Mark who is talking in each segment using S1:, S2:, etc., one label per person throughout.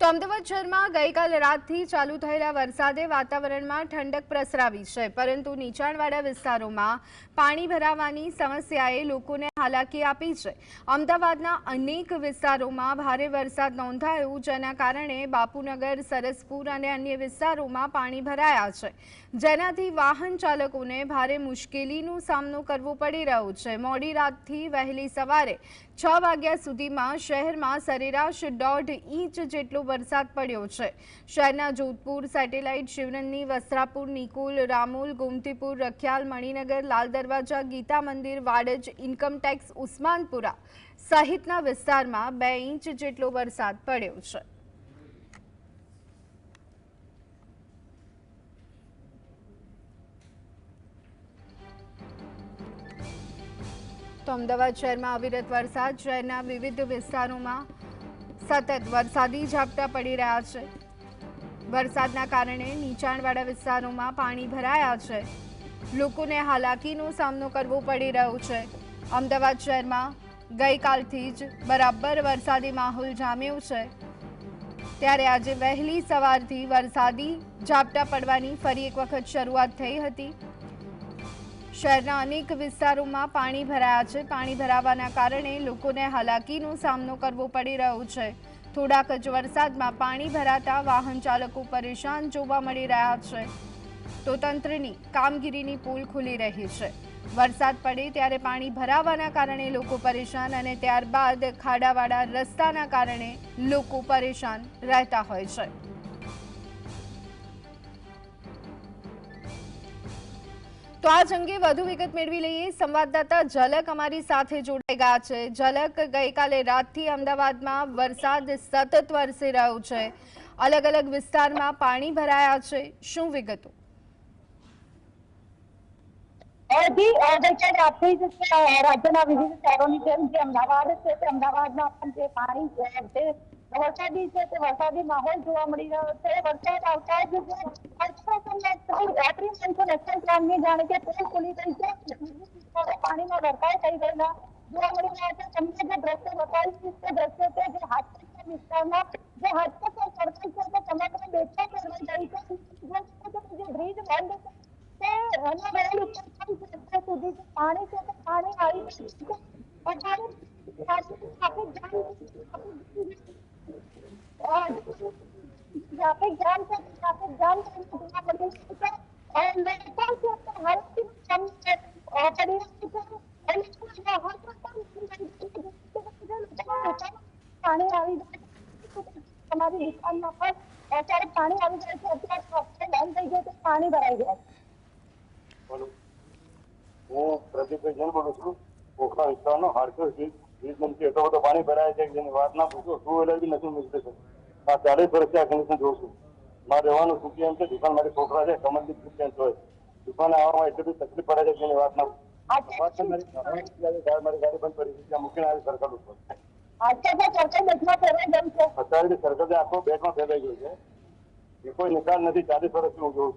S1: તો અમદાવાદ શહેરમાં ગઈકાલ રાતથી ચાલુ થયેલા વરસાદે વાતાવરણમાં ઠંડક પ્રસરાવી છે પરંતુ નીચાણવાળા વિસ્તારોમાં પાણી ભરાવાની સમસ્યાએ લોકોને હાલાકી આપી છે અમદાવાદના અનેક વિસ્તારોમાં ભારે વરસાદ નોંધાયો જેના કારણે બાપુનગર સરસપુર અને અન્ય વિસ્તારોમાં પાણી ભરાયા છે જેનાથી વાહન ચાલકોને ભારે મુશ્કેલીનો સામનો કરવો પડી રહ્યો છે મોડી રાતથી વહેલી સવારે છ વાગ્યા સુધીમાં શહેરમાં સરેરાશ દોઢ ઇંચ જેટલો વરસાદ પડ્યો છે શહેરના જોધપુર સેટેલાઇટ શિવરનની વસ્ત્રાપુર નિકુલ રામુલ ગોમતીપુર રખિયાલ મણિનગર લાલ દરવાજા ગીતા મંદિર વાડજ ઇન્કમટેક્સ ઉસ્માનપુરા સહિતના વિસ્તારમાં બે ઇંચ જેટલો વરસાદ પડ્યો છે તો અમદાવાદ શહેરમાં અવિરત વરસાદ શહેરના વિવિધ વિસ્તારોમાં સતત વરસાદી ઝાપટા પડી રહ્યા છે વરસાદના કારણે નીચાણવાળા વિસ્તારોમાં પાણી ભરાયા છે લોકોને હાલાકીનો સામનો કરવો પડી રહ્યો છે અમદાવાદ શહેરમાં ગઈકાલથી જ બરાબર વરસાદી માહોલ જામ્યો છે ત્યારે આજે વહેલી સવારથી વરસાદી ઝાપટા પડવાની ફરી એક વખત શરૂઆત થઈ હતી શહેરના અનેક વિસ્તારોમાં પાણી ભરાયા છે પાણી ભરાવાના કારણે લોકોને હાલાકીનો સામનો કરવો પડી રહ્યો છે થોડાક જ વરસાદમાં પાણી ભરાતા વાહન ચાલકો પરેશાન જોવા મળી રહ્યા છે તો તંત્રની કામગીરીની પુલ ખુલી રહી છે વરસાદ પડે ત્યારે પાણી ભરાવાના કારણે લોકો પરેશાન અને ત્યારબાદ ખાડાવાળા રસ્તાના કારણે લોકો પરેશાન રહેતા હોય છે તો આ અંગે વધુ વિગત મેળવી લઈએ સંવાદદાતા ઝલક અમારી સાથે જોડાઈ ગયા છે ઝલક ગઈકાલે રાતથી અમદાવાદમાં વરસાદ સતત વરસી રહ્યો છે અલગ અલગ વિસ્તારમાં પાણી ભરાયા છે શું વિગતો
S2: રાજ્યના વિવિધ શહેરોની જેમ જે અમદાવાદ છે તે અમદાવાદમાં પણ જે પાણી છે વરસાદી છે તે વરસાદી માહોલ જોવા મળી રહ્યો છે વરસાદ આવતા જ વેબસાઇટ રામની જાણે કે કોઈ ખુલી ગઈ છે પાણીમાં ભરપાઈ થઈ ગયેલા જોવા મળી રહ્યા છે તમને જે દ્રશ્ય બતાવી તે દ્રશ્ય છે જે હાથપુર વિસ્તારમાં જે હાથપુર સર્કલ છે તે તમામ બેઠક કરવાઈ ગઈ છે જે બ્રિજ બંધ છે તે અને રહેલું છે સુધી જે પાણી છે તે પાણી આવી રહ્યું છે અચાનક ટ્રાફિક જામ ટ્રાફિક જામ છે ટ્રાફિક જામ જોવા મળી રહ્યું છે And by the time you have one single semester or semester, and it was a whole પાણી આવી જાય તમારી દુકાનમાં પણ અત્યારે પાણી આવી જાય છે અત્યારે હોસ્ટેલ બંધ થઈ ગયો તો પાણી ભરાઈ
S3: જાય હું પ્રદીપભાઈ જૈન બોલું છું ઓખા વિસ્તારનો હાડકર વીજ વીજ મંત્રી એટલો બધો પાણી ભરાય છે જેની વાત ના પૂછો ટુ વ્હીલર બી નથી મૂકી શકતું આ ચાલીસ વર્ષથી આ કન્ડિશન જોઉં છું મારે વાનું કુકીમ તો દીપાળ મારી ખોખરા છે કમનિત કુછ છે તો દીપાળ આવવામાં કેટલી તકલીફ પડે છે ઘણી વારમાં આ વાત છે મારી ઘરવાળી જ્યારે મારી ગાડી બંધ કરી છે મુખ્ય આલે સરકારો છે હા
S2: સરકારે ચર્ચા બેઠક કરે ગયું છે
S3: સચાઈ સરકારે આપો બેઠક પર બેસાજો છે એ કોઈ નિકાલ નથી 40 વર્ષથી હું જોઉં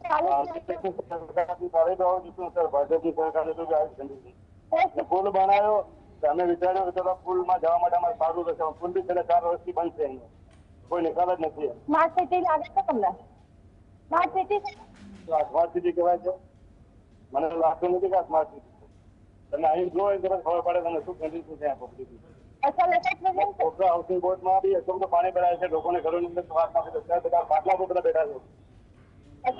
S3: છું હાલે કોઈ સરકારની બોડેડો નથી ઉતર વાજેની સરકાર તો ગાંધીજી કોઈ ફૂલ બનાયો તો અમે વિચાર્યું કે ફૂલમાં જવા માટે અમે સાધુ હતા ફૂલ સરકારી રસ્તી બની છે કોઈ નિકાલ જ નથી
S2: સ્માર્ટ સિટી લાગે છે તમને સ્માર્ટ સિટી
S3: સ્માર્ટ સિટી કહેવાય છે મને લાગતું નથી કે સ્માર્ટ સિટી તમે અહીં જો તમને ખબર પડે તમને શું કન્ડિશન છે આ
S2: પબ્લિક
S3: ઓછા હાઉસિંગ બોર્ડમાં બી એકદમ તો પાણી ભરાય છે લોકોને ઘરોની અંદર સવારમાં દસ બધા બાટલા પર બધા બેઠા છે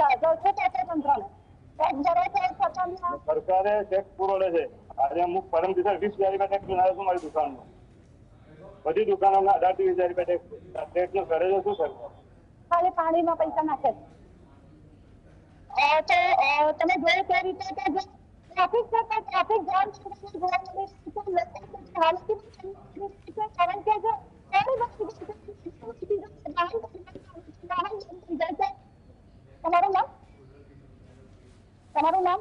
S3: સરકારે ટેક્સ પૂરો લે છે આજે અમુક પરમ દિવસે વીસ હજાર રૂપિયા ટેક્સ બનાવ્યો છું મારી દુકાનમાં બધી દુકાનોમાં અઢારથી હજાર રૂપિયા ટેક્સ નો કરે છે શું કરવું
S2: ખાલી પાણીમાં પૈસા નાખે છે તમે જોયું કઈ રીતે ટ્રાફિક કરતા ટ્રાફિક જામ કારણ કે જો તમારું નામ તમારું નામ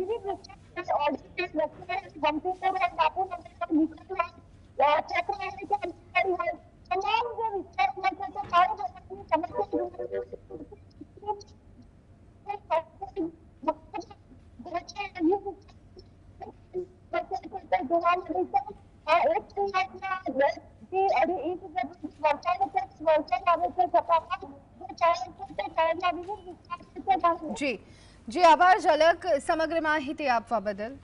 S2: દીદી is already located at Vancouver and Bapu Nagar nuclear uh, Chakravarti and Bihari has तमाम जो विचार में करते सारे जो समस्या
S1: जी જે આભાર ઝલક સમગ્ર માહિતી આપવા બદલ